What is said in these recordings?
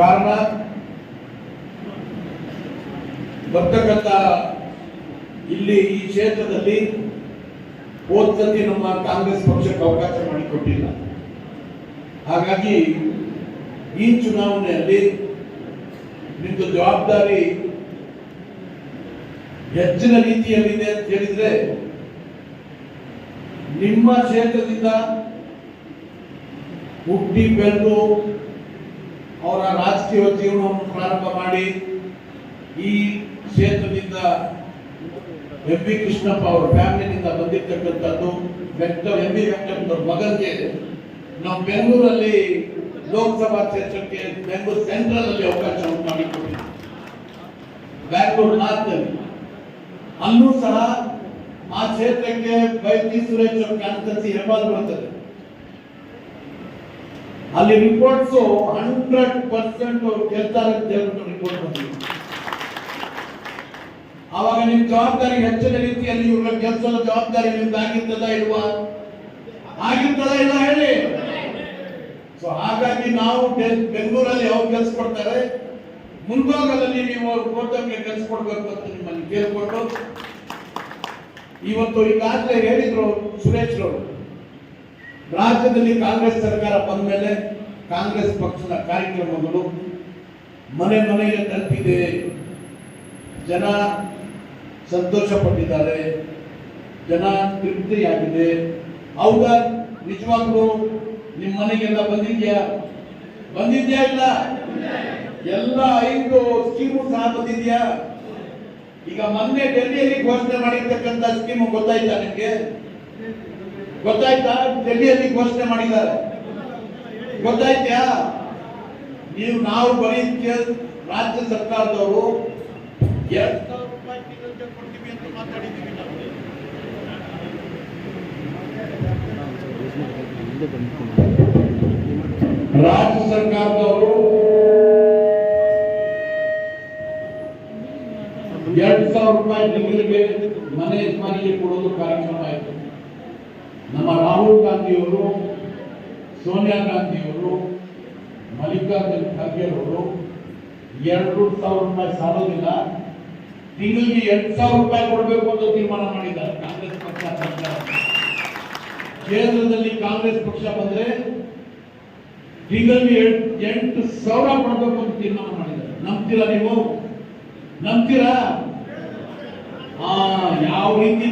ಕಾರಣ ಬರ್ತಕ್ಕಂಥ ಇಲ್ಲಿ ಈ ಕ್ಷೇತ್ರದಲ್ಲಿ ಹೋದ್ಸತಿ ನಮ್ಮ ಕಾಂಗ್ರೆಸ್ ಪಕ್ಷಕ್ಕೆ ಅವಕಾಶ ಮಾಡಿಕೊಟ್ಟಿಲ್ಲ. ಹಾಗಾಗಿ ಈ ಚುನಾವಣೆಯಲ್ಲಿ ನಿಮ್ಮ ಜವಾಬ್ದಾರಿ ಹೆಚ್ಚಿನ ರೀತಿಯಲ್ಲಿದೆ ಅಂತ ಹೇಳಿದ್ರೆ ನಿಮ್ಮ ಕ್ಷೇತ್ರದಿಂದ ಹುಟ್ಟಿ ಬೆಳೆದು ಅವರ ರಾಜಕೀಯ ಜೀವನವನ್ನು ಪ್ರಾರಂಭ ಮಾಡಿ ಈ ಕ್ಷೇತ್ರದಿಂದ ಎಂ ಬಿ ಕೃಷ್ಣಪ್ಪ ಅವರ ಫ್ಯಾಮಿಲಿನಿಂದ ಬಂದಿರತಕ್ಕಂಥದ್ದು ವೆಂಕಟ ಎಂ ಬಿ ವೆಂಕಟಪ್ಪನವ್ರ ಮಗನಿಗೆ ನಾವು ಬೆಂಗಳೂರಲ್ಲಿ ಲೋಕಸಭಾ ಕ್ಷೇತ್ರಕ್ಕೆ ಬೆಂಗಳೂರು ಸೆಂಟ್ರಲ್ ಅಲ್ಲಿ ಅವಕಾಶವನ್ನು ಮಾಡಿಕೊಟ್ಟಿದ್ದೀವಿ ಬ್ಯಾಂಗ್ಳೂರು ನಾರ್ತ್ನಲ್ಲಿ ಅಲ್ಲೂ. ಸಹ ಆ ಕ್ಷೇತ್ರಕ್ಕೆ ಬೈತಿ ಸುರೇಶ್ ಅವ್ರ ಕಾನ್ಸ್ಟೆನ್ಸಿ ಹೆಬ್ಬಾಲ್ ಬರ್ತದೆ. ಅಲ್ಲಿ ರಿಪೋರ್ಟ್ಸ್ ಹಂಡ್ರೆಡ್ ಪರ್ಸೆಂಟ್ ಅವ್ರು ಗೆಲ್ತಾರೆ ಅಂತ ರಿಪೋರ್ಟ್ ಬಂದಿದೆ. ಆವಾಗ ನಿಮ್ ಜವಾಬ್ದಾರಿ ಹೆಚ್ಚಿನ ರೀತಿಯಲ್ಲಿ ಇವ್ರ ಕೆಲಸದ ಜವಾಬ್ದಾರಿ ನಿಮ್ದು ಆಗಿರ್ತದ ಇಲ್ವಾ? ಆಗಿರ್ತದ ಇಲ್ಲ ಹೇಳಿ. ಸೊ ಹಾಗಾಗಿ ನಾವು ಬೆಂಗಳೂರಲ್ಲಿ ಯಾವ ಕೆಲಸ ಕೊಡ್ತಾರೆ? ಮುಂಭಾಗದಲ್ಲಿ ನೀವು ಕೋರ್ಟಕ್ಕೆ ಕೆಲಸ ಕೊಡ್ಬೇಕು ಅಂತ ನಿಮ್ಮಲ್ಲಿ ಕೇಳ್ಕೊಂಡು. ಇವತ್ತು ಈಗಾಗಲೇ ಹೇಳಿದ್ರು ಸುರೇಶ್ ರಾಜ್ಯದಲ್ಲಿ ಕಾಂಗ್ರೆಸ್ ಸರ್ಕಾರ ಬಂದ ಮೇಲೆ ಕಾಂಗ್ರೆಸ್ ಪಕ್ಷದ ಕಾರ್ಯಕ್ರಮಗಳು ಮನೆ ಮನೆಗೆ ತಲುಪಿದೆ. ಜನ ಸಂತೋಷ ಪಟ್ಟಿದ್ದಾರೆ ಜನ ತೃಪ್ತಿಯಾಗಿದೆ. ಹೌದಾ? ನಿಜವಾಗ್ಲೂ ನಿಮ್ಮ ಮನೆಗೆಲ್ಲ ಬಂದಿದ್ಯಾ? ಬಂದಿದ್ಯಾ ಇಲ್ಲ? ಎಲ್ಲ ಐದು ಸ್ಕೀಮು ಸಹ ಬಂದಿದ್ಯಾ? ಈಗ ಮೊನ್ನೆ ಡೆಲ್ಲಿಯಲ್ಲಿ ಘೋಷಣೆ ಮಾಡಿರ್ತಕ್ಕಂಥ ಸ್ಕೀಮು ಗೊತ್ತಾಯ್ತಾ ನಿಮಗೆ? ಗೊತ್ತಾಯ್ತಾ? ಡೆಲ್ಲಿಯಲ್ಲಿ ಘೋಷಣೆ ಮಾಡಿದ್ದಾರೆ. ಗೊತ್ತಾಯ್ತಾ? ನೀವು ನಾವು ಬರೀ ರಾಜ್ಯ ಸರ್ಕಾರದವರು ಎರಡ್ ಸಾವಿರ ರೂಪಾಯಿ ಅಂತ ನಾವು. ರಾಜ್ಯ ಸರ್ಕಾರದವರು ಎರಡ್ ಸಾವಿರ ರೂಪಾಯಿ ತಿಂಗಳಿಗೆ ಮನೆ ಯಜಮಾನಿಗೆ ಕೊಡೋದು ಕಾರ್ಯಕ್ರಮ ಆಯಿತು. ನಮ್ಮ ರಾಹುಲ್ ಗಾಂಧಿಯವರು ಸೋನಿಯಾ ಗಾಂಧಿಯವರು ಮಲ್ಲಿಕಾರ್ಜುನ್ ಖರ್ಗೆ ಅವರು ಎರಡು ಸಾವಿರ ರೂಪಾಯಿ ಸಾಲೋದಿಲ್ಲ ತಿಂಗಳಿಗೆ ಎಂಟು ಸಾವಿರ ರೂಪಾಯಿ ಕೊಡಬೇಕು ಅಂತ ತೀರ್ಮಾನ ಮಾಡಿದ್ದಾರೆ ಕಾಂಗ್ರೆಸ್ ಪಕ್ಷ ಸರ್ಕಾರ. ಕೇಂದ್ರದಲ್ಲಿ ಕಾಂಗ್ರೆಸ್ ಪಕ್ಷ ಬಂದ್ರೆ ತಿಂಗಳಿಗೆ ಎಂಟ್- ಸಾವಿರ ಕೊಡಬೇಕು ಅಂತ ತೀರ್ಮಾನ ಮಾಡಿದ್ದಾರೆ. ನಂಬ್ತೀರಾ ನೀವು? ನಂಬ್ತೀರಾ? ಯಾವ ರೀತಿ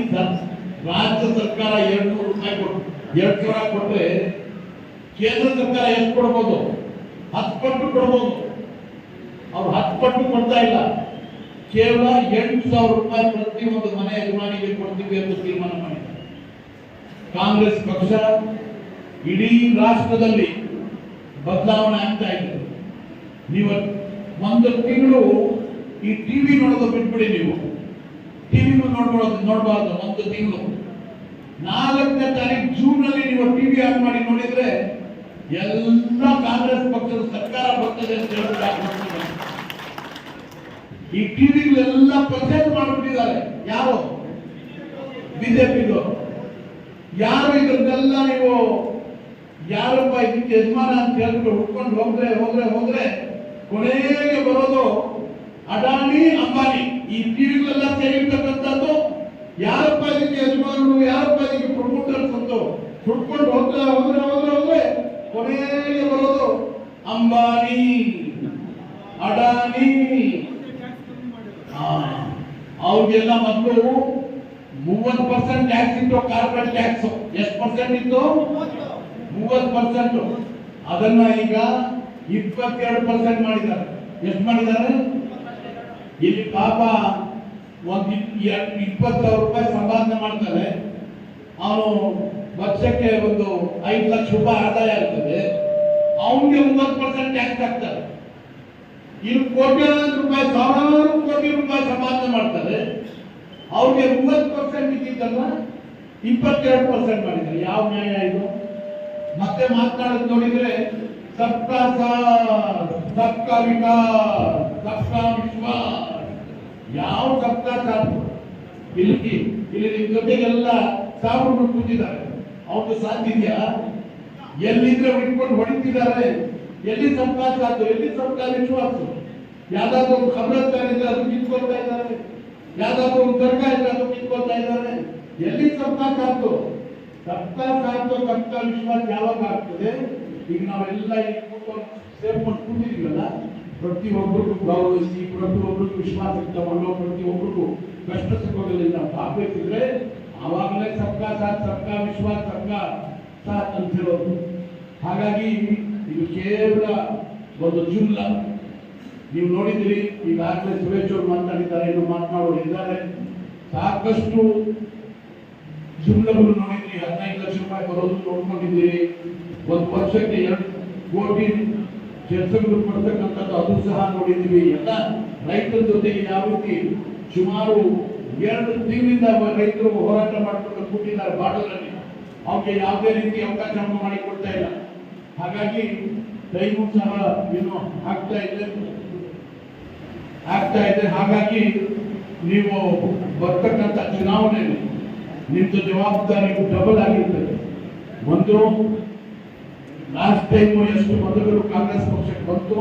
ರಾಜ್ಯ ಸರ್ಕಾರ ಎರಡು ನೂರು ರೂಪಾಯಿ ಕೊಟ್ಟು ಎರಡು ಸಾವಿರ ಕೊಟ್ರೆ ಕೇಂದ್ರ ಸರ್ಕಾರ ಎಷ್ಟು ಕೊಡ್ಬೋದು? ಹತ್ತು ಪಟ್ಟು ಕೊಡ್ಬೋದು. ಅವ್ರು ಹತ್ತು ಪಟ್ಟು ಕೊಡ್ತಾ ಇಲ್ಲ. ಕೇವಲ ಎಂಟು ಸಾವಿರ ರೂಪಾಯಿ ಪ್ರತಿ ಒಂದು ಮನೆ ಯಜಮಾನಿಗೆ ಕೊಡ್ತೀವಿ ಅಂತ ತೀರ್ಮಾನ ಮಾಡಿದ್ದಾರೆ ಕಾಂಗ್ರೆಸ್ ಪಕ್ಷ ಇಡೀ ರಾಷ್ಟ್ರದಲ್ಲಿ ಬದಲಾವಣೆ ಆಗ್ತಾ ಇದೆ. ನೀವು ಒಂದು ತಿಂಗಳು ಈ ಟಿವಿ ನೋಡೋದು ಬಿಟ್ಬಿಡಿ ನೀವು. ಟಿವಿ ನೋಡ್ಕೊಳ್ಳೋದು ನೋಡಬಾರ್ದು, ಒಂದು ತಿಂಗಳು. ನಾಲ್ಕನೇ ತಾರೀಕು ಜೂನ್ ಅಲ್ಲಿ ನೀವು ಟಿವಿ ಆನ್ ಮಾಡಿ ನೋಡಿದ್ರೆ ಎಲ್ಲ ಕಾಂಗ್ರೆಸ್ ಪಕ್ಷದ ಸರ್ಕಾರ ಬರ್ತದೆ ಅಂತ ಆಗ್ಬಿಡ್ತದೆ. ಈ ಟಿವಿಗಳೆಲ್ಲ ಪ್ರಚಾರ ಮಾಡಿಬಿಟ್ಟಿದ್ದಾರೆ. ಯಾರು? ಬಿಜೆಪಿಗೂ. ಯಾರು ಇದನ್ನೆಲ್ಲ ನೀವು ಯಾರಪ್ಪ ಇದಕ್ಕೆ ಯಜಮಾನ ಅಂತ ಹೇಳ್ಬಿಟ್ಟು ಹುಡ್ಕೊಂಡು ಹೋದ್ರೆ ಹೋದ್ರೆ ಹೋದ್ರೆ ಕೊನೆಗೆ ಬರೋದು ಅಡಾನಿ, ಅಂಬಾನಿ. ಈ ಟಿವಿಗಳೆಲ್ಲ ಸೇರಿರ್ತಕ್ಕಂಥದ್ದು ಯಾರಪ್ಪ ಇದಕ್ಕೆ ಯಜಮಾನರು, ಯಾರಪ್ಪ ಇದಕ್ಕೆ ಪ್ರಮೋಟರ್ಸ್ ಅಂತ ಹುಡ್ಕೊಂಡು ಹೋದ್ರೆ ಹೋದ್ರೆ ಹೋದ್ರೆ ಹೋದ್ರೆ ಕೊನೆಗೆ ಬರೋದು ಅಂಬಾನಿ, ಅಡಾನಿ. ಅವ್ರಿಗೆಲ್ಲ ಮೊದಲು ಮೂವತ್ತು ಪರ್ಸೆಂಟ್ ಟ್ಯಾಕ್ಸ್ ಇತ್ತು ಕಾರ್ಪೊರೇಟ್ ಟ್ಯಾಕ್ಸ್ ಎಷ್ಟು ಪರ್ಸೆಂಟ್ ಇತ್ತು? ಮೂವತ್ತು ಪರ್ಸೆಂಟ್ ಅದನ್ನ ಈಗ ಇಪ್ಪತ್ತೆರಡು ಪರ್ಸೆಂಟ್ ಮಾಡಿದ್ದಾರೆ. ಎಷ್ಟು ಮಾಡಿದ್ದಾರೆ? ಇಲ್ಲಿ ಪಾಪ ಒಂದು ಇಪ್ಪತ್ತು ಸಾವಿರ ರೂಪಾಯಿ ಸಂಪಾದನೆ ಮಾಡ್ತಾರೆ. ಅವನು ವರ್ಷಕ್ಕೆ ಒಂದು ಐದು ಲಕ್ಷ ರೂಪಾಯಿ ಆದಾಯ ಆಗ್ತದೆ. ಅವನಿಗೆ ಒಂಬತ್ತು ಪರ್ಸೆಂಟ್ ಟ್ಯಾಕ್ಸ್ ಹಾಕ್ತಾರೆ. ಇಲ್ಲಿ ಕೋಟ್ಯಾಂತರ ರೂಪಾಯಿ, ಸಾವಿರಾರು ಕೋಟಿ ರೂಪಾಯಿ ಸಂಪಾದನೆ ಮಾಡ್ತಾರೆ. ಅವ್ರಿಗೆ ಮೂವತ್ತು ಪರ್ಸೆಂಟ್ ಇದ್ದಿದ್ದಲ್ಲ ಇಪ್ಪತ್ತೆರಡು ಪರ್ಸೆಂಟ್ ಮಾಡಿದ್ದಾರೆ. ಯಾವ ನ್ಯಾಯ ಇದು? ಮತ್ತೆ ಮಾತನಾಡೋದು ನೋಡಿದ್ರೆ ಸಬ್ಕಾ ಸಬ್ಕಾ ವಿಕಾಸ್ ಸಬ್ಕಾ ವಿಶ್ವಾಸ್ ಯಾವ ಸಬ್ಕಾ ಸಾಥ್ ಇಲ್ಲಿ ಇಲ್ಲಿ ಜೊತೆಗೆಲ್ಲ ಸಾವಿರ ಕೂತಿದ್ದಾರೆ. ಅವ್ರಿಗೆ ಸಾಧ್ಯ ಎಲ್ಲಿದ್ರೆ ಹಿಡ್ಕೊಂಡು ಹೊಡಿತಿದ್ದಾರೆ? ಎಲ್ಲಿ ಆಯ್ತು ಎಲ್ಲಿ ಸಬ್ಕಾ ವಿಶ್ವಾಸ ಯಾವ್ದಾದ್ರು ಒಂದು ಖಬರಸ್ತಾನ ಇದ್ರೆ ಅದು ಕಿತ್ಕೊಳ್ತಾ ಇದ್ದಾರೆ? ಯಾವ್ದಾದ್ರು ಒಂದು ದರ್ಗಾ ಇದ್ರೆ ಅದು ಕಿತ್ಕೊಳ್ತಾ ಇದ್ದಾರೆ? ಎಲ್ಲಿ ಸಬ್ಕಾ ಸಾಥ್ ಸಬ್ಕಾ ಸಾಥ್ ಸಬ್ಕಾ ವಿಶ್ವಾಸ ಯಾವಾಗ ಆಗ್ತದೆ? ಈಗ ನಾವೆಲ್ಲ ಸೇರ್ಕೊಂಡು ಕೂತಿದೀವಲ್ಲ ಪ್ರತಿಯೊಬ್ಬರಿಗೂ ಗೌರವಿಸಿ, ಪ್ರತಿಯೊಬ್ಬರಿಗೂ ವಿಶ್ವಾಸಕ್ಕೆ ತಗೊಂಡು ಪ್ರತಿಯೊಬ್ಬರಿಗೂ ಕಷ್ಟ ಸುಖಗಳಿಂದ ಭಾಗವಹಿಸಿದ್ರೆ ಆವಾಗಲೇ ಸಬ್ಕಾ ಸಾಥ್ ಸಬ್ಕಾ ವಿಶ್ವಾಸ ಸಬ್ಕಾ ಸಾಥ್ ಹಾಗಾಗಿ ಇದು ಕೇವಲ ಒಂದು ಜುಲ್ಲ ನೀವು ನೋಡಿದ್ರಿ ಈಗಾಗಲೇ ಸುರೇಶ್ ಅವರು ಮಾತಾಡಿದ್ದಾರೆ, ಇನ್ನು ಮಾತನಾಡೋರು ಇದ್ದಾರೆ. ಸಾಕಷ್ಟು ಜುಲ್ಲಗಳು ನೋಡಿದ್ರಿ ಹದಿನೈದು ಲಕ್ಷ ರೂಪಾಯಿ ಬರೋದು ನೋಡ್ಕೊಂಡಿದ್ದೀರಿ. ಒಂದು ವರ್ಷಕ್ಕೆ ಎರಡು ಕೋಟಿ ಕೆಲಸಗಳು ಕೊಡ್ತಕ್ಕಂಥದ್ದು ಅದು ಸಹ ನೋಡಿದ್ದೀವಿ. ಎಲ್ಲ ರೈತರ ಜೊತೆಗೆ ಯಾವ ರೀತಿ ಸುಮಾರು ಎರಡು ತಿಂಗಳಿಂದ ರೈತರು ಹೋರಾಟ ಮಾಡಿಕೊಂಡು ಕೂತಿದ್ದಾರೆ ಬಾರ್ಡರಲ್ಲಿ ಅವ್ರಿಗೆ ಯಾವುದೇ ರೀತಿ ಅವಕಾಶವನ್ನು ಮಾಡಿಕೊಡ್ತಾ ಇಲ್ಲ. ಹಾಗಾಗಿ ಟೈಮು ಸಹ ಏನು ಆಗ್ತಾ ಇದೆ. ಆಗ್ತಾ ಇದೆ. ಹಾಗಾಗಿ ನೀವು ಬರ್ತಕ್ಕಂಥ ಚುನಾವಣೆಯಲ್ಲಿ ನಿಮ್ದು ಜವಾಬ್ದಾರಿ ಡಬಲ್ ಆಗಿರ್ತದೆ. ಒಂದು ಲಾಸ್ಟ್ ಟೈಮು ಎಷ್ಟು ಮತಗಳು ಕಾಂಗ್ರೆಸ್ ಪಕ್ಷಕ್ಕೆ ಬಂತು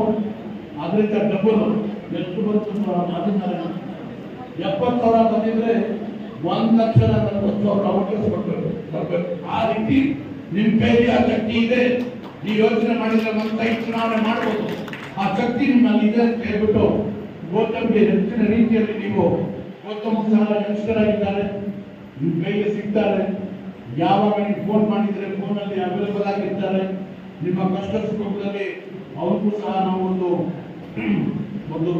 ಅದರಿಂದ ಡಬಲ್ ಎಷ್ಟು ಬಂತು, ಅದನ್ನ ಎಪ್ಪತ್ತು ಸಾವಿರ ಬಂದಿದ್ರೆ ಒಂದು ಲಕ್ಷದ ನಲವತ್ತು ಸಾವಿರ ಅವಕಾಶ ಬರ್ಬೇಕು ಆ ರೀತಿ ನಿಮ್ ಕೈಲಿ ಆ ಶಕ್ತಿ ಇದೆ. ಈ ಯೋಚನೆ ಮಾಡಿದ್ರೆ ಒಂದು ಕೈ ಚುನಾವಣೆ ಮಾಡ್ಬೋದು. ಆ ಶಕ್ತಿ ನಿಮ್ಮಲ್ಲಿ ಇದೆ ಅಂತ ಹೇಳ್ಬಿಟ್ಟು ಗೌತಮ್ಗೆ ಹೆಚ್ಚಿನ ರೀತಿಯಲ್ಲಿ ನೀವು ಗೌತಮ್ ಸಹ ಯಂಗ್ಸ್ಟರ್ ಆಗಿದ್ದಾರೆ ನಿಮ್ ಕೈಗೆ ಸಿಗ್ತಾರೆ. ಯಾವಾಗ ನೀವು ಫೋನ್ ಮಾಡಿದ್ರೆ ಫೋನಲ್ಲಿ ಅವೈಲೇಬಲ್ ಆಗಿರ್ತಾರೆ. ನಿಮ್ಮ ಕಷ್ಟ ಸುಖದಲ್ಲಿ ಅವ್ರಿಗೂ ಸಹ ನಾವು ಒಂದು ಒಂದು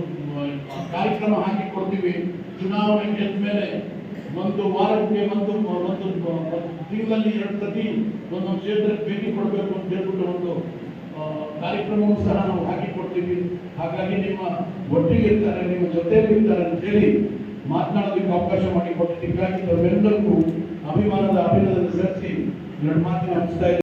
ಕಾರ್ಯಕ್ರಮ ಹಾಕಿ ಕೊಡ್ತೀವಿ. ಚುನಾವಣೆ ಗೆದ್ದ ಮೇಲೆ ಒಂದು ವಾರಕ್ಕೆ ಒಂದು ಒಂದು ತಿಂಗಳಲ್ಲಿ ಎರಡು ಸತಿ ಒಂದೊಂದು ಕ್ಷೇತ್ರಕ್ಕೆ ಭೇಟಿ ಕೊಡಬೇಕು ಅಂತ ಹೇಳ್ಬಿಟ್ಟು ಒಂದು ಕಾರ್ಯಕ್ರಮವನ್ನು ಸಹ ನಾವು ಹಾಕಿಕೊಡ್ತೀವಿ. ಹಾಗಾಗಿ ನಿಮ್ಮ ಒಟ್ಟಿಗೆ ಇರ್ತಾರೆ, ನಿಮ್ಮ ಜೊತೆಯಲ್ಲಿ ಇರ್ತಾರೆ ಅಂತ ಹೇಳಿ ಮಾತನಾಡೋದಕ್ಕೆ ಅವಕಾಶ ಮಾಡಿ ಹೀಗಾಗಿ ತಮ್ಮೆಲ್ಲರಿಗೂ ಅಭಿಮಾನದ ಅಭಿನಂದನೆ ಸಲ್ಲಿಸಿ ಎರಡು ಹಂಚ್ತಾ